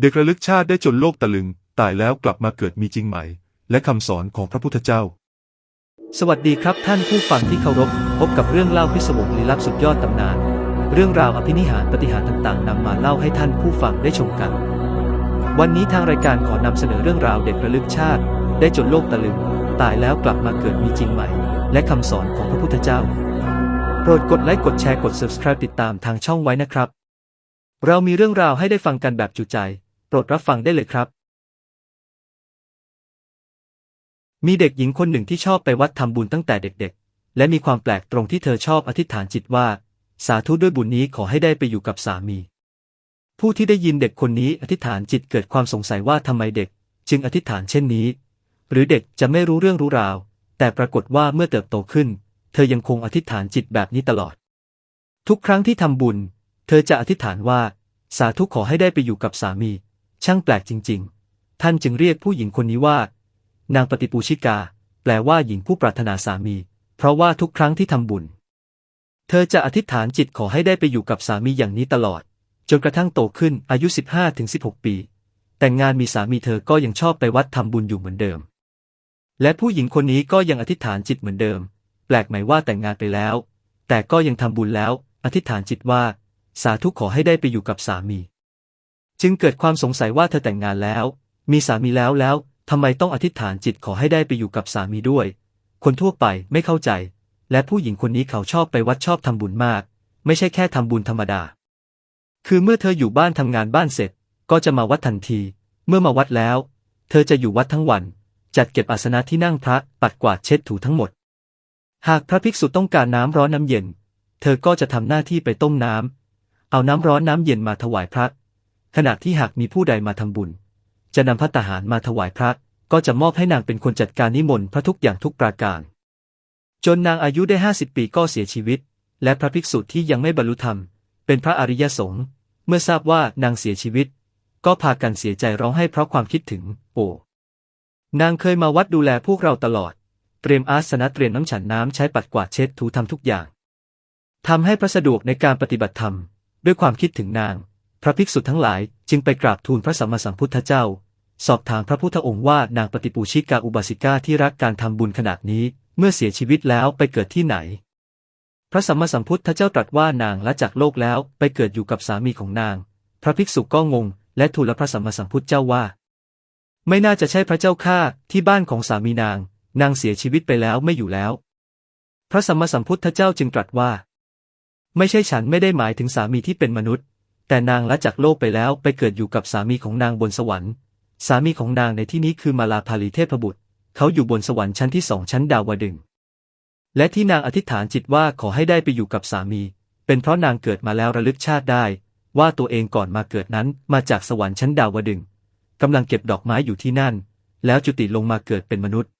เด็กระลึกชาติได้จนโลกตะลึง ตายแล้วกลับมาเกิดมีจริงไหม และคำสอนของพระพุทธเจ้า สวัสดีครับท่านผู้ฟังที่เคารพ พบกับเรื่องเล่าพิศวงลี้ลับสุดยอดตำนาน เรื่องราวอภินิหารปฏิหารต่างๆนำมาเล่าให้ท่านผู้ฟังได้ชมกัน วันนี้ทางรายการขอนำเสนอเรื่องราวเด็กระลึกชาติ ได้จนโลกตะลึง ตายแล้วกลับมาเกิดมีจริงใหม่และคำสอนของพระพุทธเจ้า โปรดกดไลค์กดแชร์กด subscribe ติดตามทางช่องไว้นะครับ เรามีเรื่องราวให้ได้ฟังกันแบบจุใจ โปรดรับฟังได้เลยครับ มีเด็กหญิงคนหนึ่งที่ชอบไปวัดทำบุญตั้งแต่เด็กๆ และมีความแปลกตรงที่เธอชอบอธิษฐานจิตว่า สาธุด้วยบุญนี้ขอให้ได้ไปอยู่กับสามี ผู้ที่ได้ยินเด็กคนนี้อธิษฐานจิตเกิดความสงสัยว่าทำไมเด็ก จึงอธิษฐานเช่นนี้ หรือเด็กจะไม่รู้เรื่องรู้ราว แต่ปรากฏว่าเมื่อเติบโตขึ้น เธอยังคงอธิษฐานจิตแบบนี้ตลอด ทุกครั้งที่ทำบุญ เธอจะอธิษฐานว่า สาธุขอให้ได้ไปอยู่กับสามี ช่างแปลกจริง ๆ ท่านจึงเรียกผู้หญิงคนนี้ว่า นางปฏิปูชิกา แปลว่าหญิงผู้ปรารถนาสามี เพราะว่าทุกครั้งที่ทำบุญ เธอจะอธิษฐานจิตขอให้ได้ไปอยู่กับสามีอย่างนี้ตลอด จนกระทั่งโตขึ้นอายุ 15-16 ปี แต่งงานมีสามีเธอก็ยังชอบไปวัดทำบุญอยู่เหมือนเดิม และผู้หญิงคนนี้ก็ยังอธิษฐานจิตเหมือนเดิม แปลกไหมว่าแต่งงานไปแล้ว แต่ก็ยังทำบุญแล้ว อธิษฐานจิตว่า สาธุขอให้ได้ไปอยู่กับสามี จึงเกิดความสงสัยว่าเธอแต่งงานแล้ว มีสามีแล้วแล้วทำไมต้องอธิษฐานจิตขอให้ได้ไปอยู่กับสามีด้วย คนทั่วไปไม่เข้าใจ และผู้หญิงคนนี้เขาชอบไปวัดชอบทำบุญมาก ไม่ใช่แค่ทำบุญธรรมดา คือเมื่อเธออยู่บ้านทำงานบ้านเสร็จ ก็จะมาวัดทันที เมื่อมาวัดแล้ว เธอจะอยู่วัดทั้งวัน จัดเก็บอาสนะที่นั่งพระปัดกวาดเช็ดถูทั้งหมด หากพระภิกษุต้องการน้ำร้อนน้ำเย็น เธอก็จะทำหน้าที่ไปต้มน้ำเอาน้ำร้อนน้ำเย็นมาถวายพระ ขณะที่หากมีผู้ใดมาทำบุญ จะนำพระตหารมาถวายพระ ก็จะมอบให้นางเป็นคนจัดการนิมนต์พระทุกอย่างทุกประการ จนนางอายุได้ห้าสิบปีก็เสียชีวิต และพระภิกษุที่ยังไม่บรรลุธรรม เป็นพระอริยสงฆ์เมื่อทราบว่านางเสียชีวิต ก็พากันเสียใจร้องไห้เพราะความคิดถึง โอ้นางเคยมาวัดดูแลพวกเราตลอด เตรียมอาสนะเตรียมน้ำฉันน้ำใช้ปัดกวาดเช็ดถูทำทุกอย่างทำให้พระสะดวกในการปฏิบัติธรรม ด้วยความคิดถึงนาง ระภิกษุทั้งหลายจึงไปกราบทูลพระสัมมาสัมพุทธเจ้า สอบถามพระพุทธองค์ว่านางปฏิปูชิกาอุบาสิกาที่รักการทำบุญขนาดนี้ เมื่อเสียชีวิตแล้วไปเกิดที่ไหน พระสัมมาสัมพุทธเจ้าตรัสว่านางละจากโลกแล้วไปเกิดอยู่กับสามีของนาง พระภิกษุก็งง และทูลพระสัมมาสัมพุทธเจ้าว่า ไม่น่าจะใช่พระเจ้าข้าที่บ้านของสามีนาง นางเสียชีวิตไปแล้วไม่อยู่แล้ว พระสัมมาสัมพุทธเจ้าจึงตรัสว่า ไม่ใช่ฉันไม่ได้หมายถึงสามีที่เป็นมนุษย์ แต่นางละจากโลกไปแล้วไปเกิดอยู่กับสามีของนางบนสวรรค์ สามีของนางในที่นี้คือมาลาภาลีเทพบุตร เขาอยู่บนสวรรค์ชั้นที่สองชั้นดาวดึง และที่นางอธิษฐานจิตว่าขอให้ได้ไปอยู่กับสามี เป็นเพราะนางเกิดมาแล้วระลึกชาติได้ ว่าตัวเองก่อนมาเกิดนั้นมาจากสวรรค์ชั้นดาวดึงกำลังเก็บดอกไม้อยู่ที่นั่น แล้วจุติลงมาเกิดเป็นมนุษย์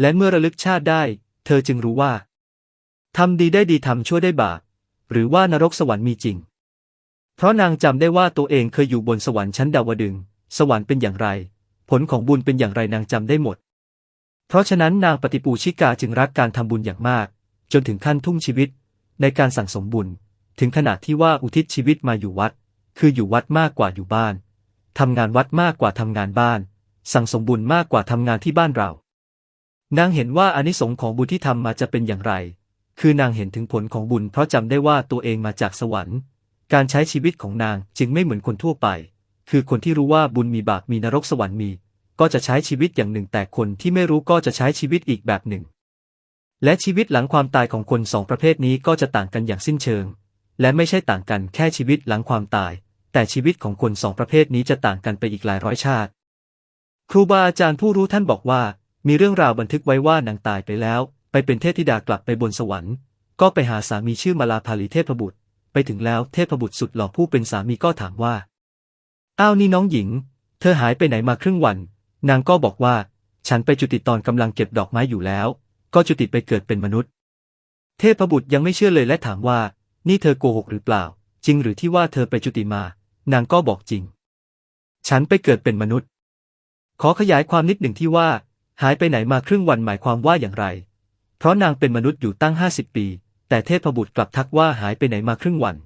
และเมื่อระลึกชาติได้ เธอจึงรู้ว่าทำดีได้ดีทำชั่วได้บาปหรือว่านรกสวรรค์มีจริง ราะนางจำได้ว่าตัวเองเคยอยู่บนสวรรค์ชั้นดาวดึง สวรรค์เป็นอย่างไร ผลของบุญเป็นอย่างไรนางจำได้หมด เพราะฉะนั้นนางปฏิปูชิกาจึงรักการทำบุญอย่างมาก จนถึงขั้นทุ่มชีวิต ในการสั่งสมบุญ ถึงขนาดที่ว่าอุทิศชีวิตมาอยู่วัด คืออยู่วัดมากกว่าอยู่บ้านทำงานวัดมากกว่าทำงานบ้าน สั่งสมบุญมากกว่าทำงานที่บ้านเรา นางเห็นว่าอนิสงส์ของบุญที่ทำมาจะเป็นอย่างไร คือนางเห็นถึงผลของบุญเพราะจำได้ว่าตัวเองมาจากสวรรค์ การใช้ชีวิตของนางจึงไม่เหมือนคนทั่วไป คือคนที่รู้ว่าบุญมีบาปมีนรกสวรรค์มี ก็จะใช้ชีวิตอย่างหนึ่ง แต่คนที่ไม่รู้ก็จะใช้ชีวิตอีกแบบหนึ่ง และชีวิตหลังความตายของคนสองประเภทนี้ก็จะต่างกันอย่างสิ้นเชิง และไม่ใช่ต่างกันแค่ชีวิตหลังความตาย แต่ชีวิตของคนสองประเภทนี้จะต่างกันไปอีกหลายร้อยชาติ ครูบาอาจารย์ผู้รู้ท่านบอกว่า มีเรื่องราวบันทึกไว้ว่านางตายไปแล้ว ไปเป็นเทพธิดากลับไปบนสวรรค์ ก็ไปหาสามีชื่อมาลาภาลีเทพบุตร ไปถึงแล้วเทพบุตรสุดหล่อผู้เป็นสามีก็ถามว่า อ้าวนี่น้องหญิง เธอหายไปไหนมาครึ่งวัน นางก็บอกว่า ฉันไปจุติตอนกำลังเก็บดอกไม้อยู่แล้ว ก็จุติไปเกิดเป็นมนุษย์ เทพบุตรยังไม่เชื่อเลยและถามว่า นี่เธอโกหกหรือเปล่า จริงหรือที่ว่าเธอไปจุติมา นางก็บอกจริง ฉันไปเกิดเป็นมนุษย์ ขอขยายความนิดหนึ่งที่ว่า หายไปไหนมาครึ่งวันหมายความว่าอย่างไร เพราะนางเป็นมนุษย์อยู่ตั้งห้าสิบปี แต่เทพบุตรกลับทักว่าหายไปไหนมาครึ่งวัน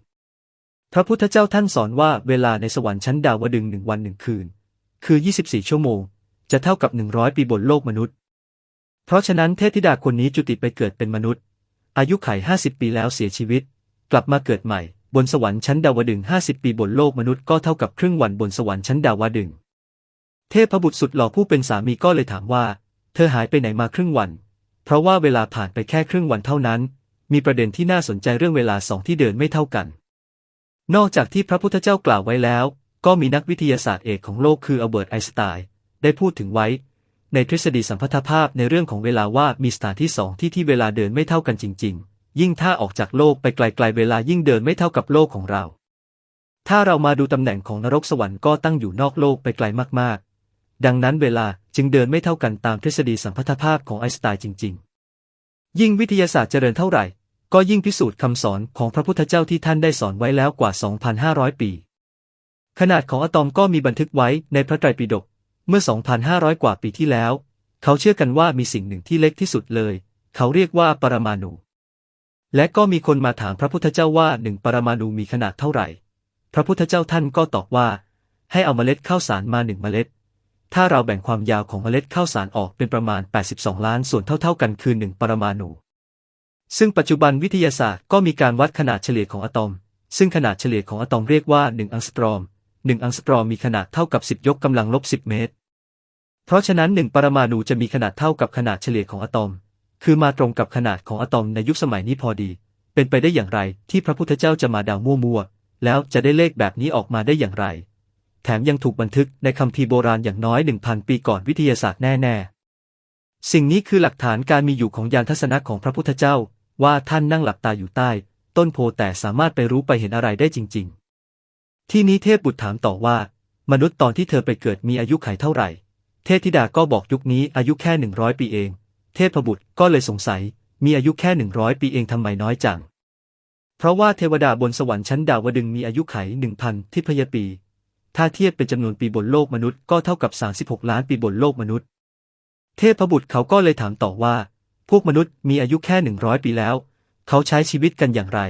พระพุทธเจ้าท่านสอนว่าเวลาในสวรรค์ชั้นดาวดึงหนึ่งวันหนึ่งคืน คือ 24 ชั่วโมง จะเท่ากับ 100 ปีบนโลกมนุษย์ เพราะฉะนั้นเทพธิดาคนนี้จุติไปเกิดเป็นมนุษย์ อายุไข 50 ปีแล้วเสียชีวิต กลับมาเกิดใหม่ บนสวรรค์ชั้นดาวดึงส์50 ปีบนโลกมนุษย์ก็เท่ากับครึ่งวันบนสวรรค์ชั้นดาวดึง เทพบุตรสุดหล่อผู้เป็นสามีก็เลยถามว่า เธอหายไปไหนมาครึ่งวัน เพราะว่าเวลาผ่านไปแค่ครึ่งวันเท่านั้น มีประเด็นที่น่าสนใจเรื่องเวลาสองที่เดินไม่เท่ากัน นอกจากที่พระพุทธเจ้ากล่าวไว้แล้ว ก็มีนักวิทยาศาสตร์เอกของโลกคืออัลเบิร์ตไอน์สไตน์ได้พูดถึงไว้ ในทฤษฎีสัมพัทธภาพในเรื่องของเวลาว่ามีสถานที่สองที่ที่เวลาเดินไม่เท่ากันจริง ๆ ยิ่งถ้าออกจากโลกไปไกลๆเวลายิ่งเดินไม่เท่ากับโลกของเรา ถ้าเรามาดูตำแหน่งของนรกสวรรค์ก็ตั้งอยู่นอกโลกไปไกลมากๆ ดังนั้นเวลาจึงเดินไม่เท่ากันตามทฤษฎีสัมพัทธภาพของไอน์สไตน์จริง ๆ ยิ่งวิทยาศาสตร์เจริญเท่าไหร่ ก็ยิ่งพิสูจน์คำสอนของพระพุทธเจ้าที่ท่านได้สอนไว้แล้วกว่า 2,500 ปี ขนาดของอะตอมก็มีบันทึกไว้ในพระไตรปิฎกเมื่อ 2,500 กว่าปีที่แล้ว เขาเชื่อกันว่ามีสิ่งหนึ่งที่เล็กที่สุดเลย เขาเรียกว่าปรมาณูและก็มีคนมาถามพระพุทธเจ้าว่าหนึ่งปรมาณูมีขนาดเท่าไหร่ พระพุทธเจ้าท่านก็ตอบว่า ให้เอาเมล็ดข้าวสารมาหนึ่งเมล็ด ถ้าเราแบ่งความยาวของเมล็ดข้าวสารออกเป็นประมาณ 82 ล้านส่วนเท่าๆกันคือหนึ่งปรมาณู ซึ่งปัจจุบันวิทยาศาสตร์ก็มีการวัดขนาดเฉลี่ยของอะตอม ซึ่งขนาดเฉลี่ยของอะตอมเรียกว่า 1 อังสตรอม 1 อังสตรอมมีขนาดเท่ากับ 10 ยกกำลังลบ 10 เมตร เพราะฉะนั้น 1 ปรมาณูจะมีขนาดเท่ากับขนาดเฉลี่ยของอะตอม คือมาตรงกับขนาดของอะตอมในยุคสมัยนี้พอดี เป็นไปได้อย่างไรที่พระพุทธเจ้าจะมาดาวมั่วๆ แล้วจะได้เลขแบบนี้ออกมาได้อย่างไร แถมยังถูกบันทึกในคัมภีร์โบราณอย่างน้อย1,000ปีก่อนวิทยาศาสตร์แน่ๆ สิ่งนี้คือหลักฐานการมีอยู่ของยานทัศนะของพระพุทธเจ้า ว่าท่านนั่งหลับตาอยู่ใต้ ต้นโพแต่สามารถไปรู้ไปเห็นอะไรได้จริง ๆ ที่นี้เทพบุตรถามต่อว่า มนุษย์ตอนที่เธอไปเกิดมีอายุไขเท่าไหร่ เทพธิดาก็บอกยุคนี้อายุแค่หนึ่งร้อยปีเอง เทพบุตรก็เลยสงสัย มีอายุแค่หนึ่งร้อยปีเองทำไมน้อยจัง เพราะว่าเทวดาบนสวรรค์ชั้นดาวดึงมีอายุไขหนึ่งพันทิพยปี ถ้าเทียบเป็นจำนวนปีบนโลกมนุษย์ก็เท่ากับ 36 ล้านปีบนโลกมนุษย์ เทพบุตรเขาก็เลยถามต่อว่า พวกมนุษย์มีอายุแค่หนึ่งร้อยปีแล้ว เขาใช้ชีวิตกันอย่างไร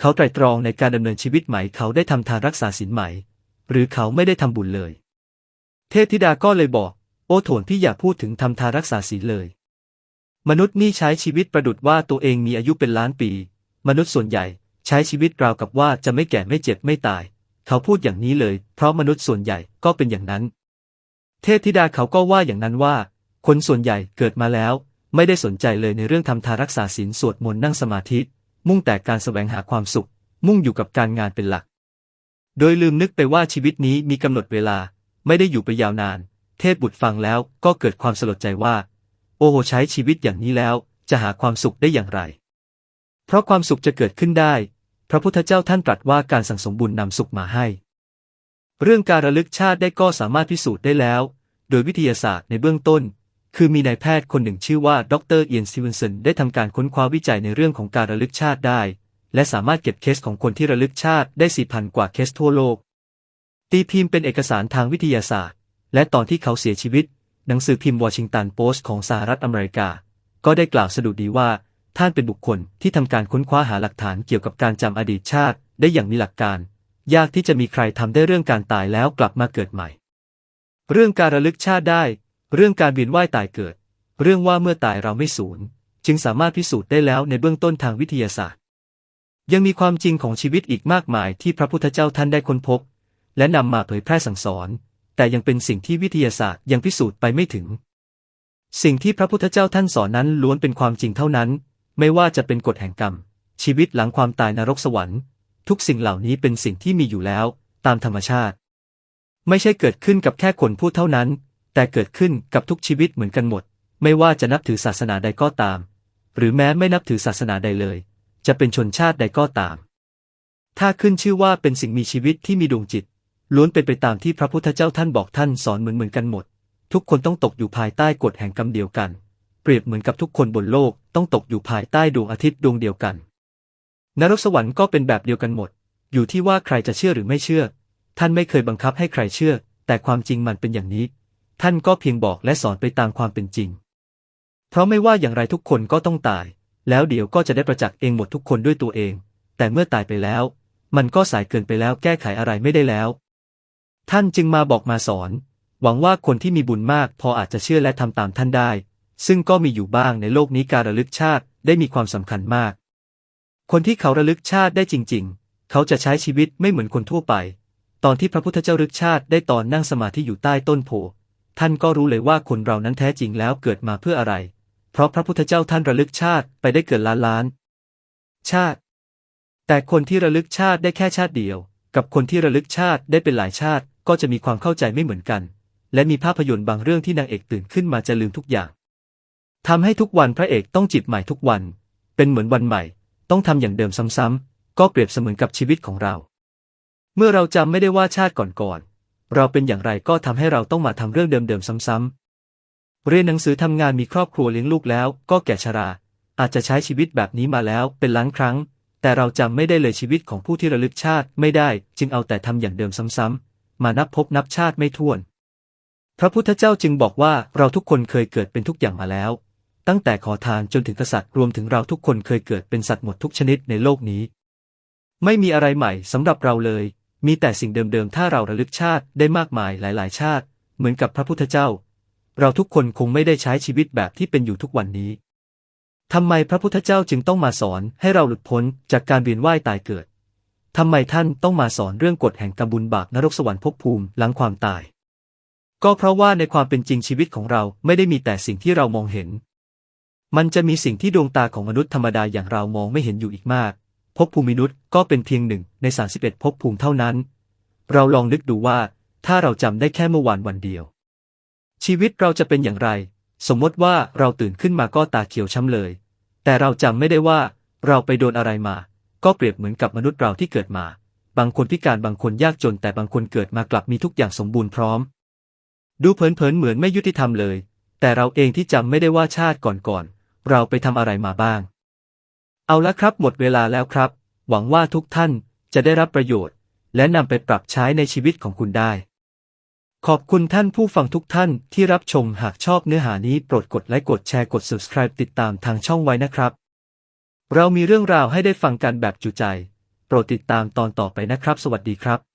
เขาไตรตรองในการดำเนินชีวิตไหม เขาได้ทำทานรักษาศีลไหม หรือเขาไม่ได้ทำบุญเลย เทพธิดาก็เลยบอก โอ้โถนพี่อย่าพูดถึงทำทานรักษาศีลเลย มนุษย์นี่ใช้ชีวิตประดุดว่าตัวเองมีอายุเป็นล้านปี มนุษย์ส่วนใหญ่ใช้ชีวิตราวกับว่าจะไม่แก่ไม่เจ็บไม่ตาย เขาพูดอย่างนี้เลย เพราะมนุษย์ส่วนใหญ่ก็เป็นอย่างนั้น เทพธิดาเขาก็ว่าอย่างนั้นว่า คนส่วนใหญ่เกิดมาแล้ว ไม่ได้สนใจเลยในเรื่องทำทานรักษาศีลสวดมนต์นั่งสมาธิ มุ่งแต่การแสวงหาความสุข มุ่งอยู่กับการงานเป็นหลัก โดยลืมนึกไปว่าชีวิตนี้มีกำหนดเวลา ไม่ได้อยู่ไปยาวนาน เทพบุตรฟังแล้วก็เกิดความสลดใจว่า โอ้โหใช้ชีวิตอย่างนี้แล้ว จะหาความสุขได้อย่างไร เพราะความสุขจะเกิดขึ้นได้ พระพุทธเจ้าท่านตรัสว่าการสั่งสมบุญนำสุขมาให้ เรื่องการระลึกชาติได้ก็สามารถพิสูจน์ได้แล้ว โดยวิทยาศาสตร์ในเบื้องต้น คือมีนายแพทย์คนหนึ่งชื่อว่าดรเอียนสตีวนสันได้ทำการค้นคว้าวิจัยในเรื่องของการระลึกชาติได้ และสามารถเก็บเคสของคนที่ระลึกชาติได้สี่พันกว่าเคสทั่วโลก ตีพิมพ์เป็นเอกสารทางวิทยาศาสตร์ และตอนที่เขาเสียชีวิต หนังสือพิมพ์วอชิงตันโพสต์ของสหรัฐอเมริกา ก็ได้กล่าวสดุดีว่า ท่านเป็นบุคคลที่ทำการค้นคว้าหาหลักฐานเกี่ยวกับการจำอดีตชาติ ได้อย่างมีหลักการ ยากที่จะมีใครทำได้เรื่องการตายแล้วกลับมาเกิดใหม่ เรื่องการระลึกชาติได้ เรื่องการเวียนว่ายตายเกิด เรื่องว่าเมื่อตายเราไม่สูญ จึงสามารถพิสูจน์ได้แล้วในเบื้องต้นทางวิทยาศาสตร์ ยังมีความจริงของชีวิตอีกมากมายที่พระพุทธเจ้าท่านได้ค้นพบ และนำมาเผยแพร่สั่งสอน แต่ยังเป็นสิ่งที่วิทยาศาสตร์ยังพิสูจน์ไปไม่ถึง สิ่งที่พระพุทธเจ้าท่านสอนนั้นล้วนเป็นความจริงเท่านั้น ไม่ว่าจะเป็นกฎแห่งกรรม ชีวิตหลังความตายนรกสวรรค์ ทุกสิ่งเหล่านี้เป็นสิ่งที่มีอยู่แล้ว ตามธรรมชาติ ไม่ใช่เกิดขึ้นกับแค่คนพูดเท่านั้น แต่เกิดขึ้นกับทุกชีวิตเหมือนกันหมด ไม่ว่าจะนับถือศาสนาใดก็ตาม หรือแม้ไม่นับถือศาสนาใดเลย จะเป็นชนชาติใดก็ตาม ถ้าขึ้นชื่อว่าเป็นสิ่งมีชีวิตที่มีดวงจิต ล้วนเป็นไปตามที่พระพุทธเจ้าท่านบอกท่านสอนเหมือนเหมือนกันหมด ทุกคนต้องตกอยู่ภายใต้กฎแห่งกรรมเดียวกัน เปรียบเหมือนกับทุกคนบนโลกต้องตกอยู่ภายใต้ดวงอาทิตย์ดวงเดียวกัน นรกสวรรค์ก็เป็นแบบเดียวกันหมด อยู่ที่ว่าใครจะเชื่อหรือไม่เชื่อ ท่านไม่เคยบังคับให้ใครเชื่อ แต่ความจริงมันเป็นอย่างนี้ ท่านก็เพียงบอกและสอนไปตามความเป็นจริง เพราะไม่ว่าอย่างไรทุกคนก็ต้องตาย แล้วเดี๋ยวก็จะได้ประจักษ์เองหมดทุกคนด้วยตัวเอง แต่เมื่อตายไปแล้ว มันก็สายเกินไปแล้วแก้ไขอะไรไม่ได้แล้ว ท่านจึงมาบอกมาสอน หวังว่าคนที่มีบุญมากพออาจจะเชื่อและทำตามท่านได้ ซึ่งก็มีอยู่บ้างในโลกนี้การระลึกชาติได้มีความสำคัญมาก คนที่เขาระลึกชาติได้จริง ๆ เขาจะใช้ชีวิตไม่เหมือนคนทั่วไป ตอนที่พระพุทธเจ้ารึกชาติได้ตอนนั่งสมาธิอยู่ใต้ต้นโพ ท่านก็รู้เลยว่าคนเรานั้นแท้จริงแล้วเกิดมาเพื่ออะไร เพราะพระพุทธเจ้าท่านระลึกชาติไปได้เกิดล้านล้าน ชาติ แต่คนที่ระลึกชาติได้แค่ชาติเดียว กับคนที่ระลึกชาติได้เป็นหลายชาติก็จะมีความเข้าใจไม่เหมือนกัน และมีภาพยนตร์บางเรื่องที่นางเอกตื่นขึ้นมาจะลืมทุกอย่างทำให้ทุกวันพระเอกต้องจิตใหม่ทุกวัน เป็นเหมือนวันใหม่ ต้องทำอย่างเดิมซ้ำๆก็เปรียบเสมือนกับชีวิตของเรา เมื่อเราจำไม่ได้ว่าชาติก่อนๆ เราเป็นอย่างไรก็ทำให้เราต้องมาทำเรื่องเดิมๆซ้ำๆเรียนหนังสือทำงานมีครอบครัวเลี้ยงลูกแล้ว ก็แก่ชรา อาจจะใช้ชีวิตแบบนี้มาแล้วเป็นล้านครั้ง แต่เราจำไม่ได้เลยชีวิตของผู้ที่ระลึกชาติไม่ได้ จึงเอาแต่ทำอย่างเดิมซ้ำๆมานับพบนับชาติไม่ถ้วน พระพุทธเจ้าจึงบอกว่าเราทุกคนเคยเกิดเป็นทุกอย่างมาแล้ว ตั้งแต่ขอทานจนถึงกษัตริย์รวมถึงเราทุกคนเคยเกิดเป็นสัตว์หมดทุกชนิดในโลกนี้ ไม่มีอะไรใหม่สำหรับเราเลย มีแต่สิ่งเดิมๆ ถ้าเราระลึกชาติได้มากมายหลายๆ ชาติ เหมือนกับพระพุทธเจ้า เราทุกคนคงไม่ได้ใช้ชีวิตแบบที่เป็นอยู่ทุกวันนี้ทำไมพระพุทธเจ้าจึงต้องมาสอนให้เราหลุดพ้นจากการเวียนว่ายตายเกิดทำไมท่านต้องมาสอนเรื่องกฎแห่งกรรมบุญบาปนรกสวรรค์ภพภูมิหลังความตาย ก็เพราะว่าในความเป็นจริงชีวิตของเราไม่ได้มีแต่สิ่งที่เรามองเห็น มันจะมีสิ่งที่ดวงตาของมนุษย์ธรรมดาอย่างเรามองไม่เห็นอยู่อีกมาก ภพภูมินุษย์ก็เป็นเพียงหนึ่งใน 31ภพภูมิเท่านั้น เราลองนึกดูว่า ถ้าเราจำได้แค่เมื่อวานวันเดียว ชีวิตเราจะเป็นอย่างไร สมมติว่าเราตื่นขึ้นมาก็ตาเขียวช้ำเลย แต่เราจำไม่ได้ว่า เราไปโดนอะไรมา ก็เปรียบเหมือนกับมนุษย์เราที่เกิดมา บางคนพิการบางคนยากจน แต่บางคนเกิดมากลับมีทุกอย่างสมบูรณ์พร้อม ดูเผินๆเหมือนไม่ยุติธรรมเลย แต่เราเองที่จำไม่ได้ว่าชาติก่อนๆเราไปทำอะไรมาบ้าง เอาละครับหมดเวลาแล้วครับ หวังว่าทุกท่านจะได้รับประโยชน์ และนำไปปรับใช้ในชีวิตของคุณได้ ขอบคุณท่านผู้ฟังทุกท่านที่รับชมหากชอบเนื้อหานี้โปรดกดไลค์กดแชร์กด subscribe ติดตามทางช่องไว้นะครับ เรามีเรื่องราวให้ได้ฟังกันแบบจุใจ โปรดติดตามตอนต่อไปนะครับ สวัสดีครับ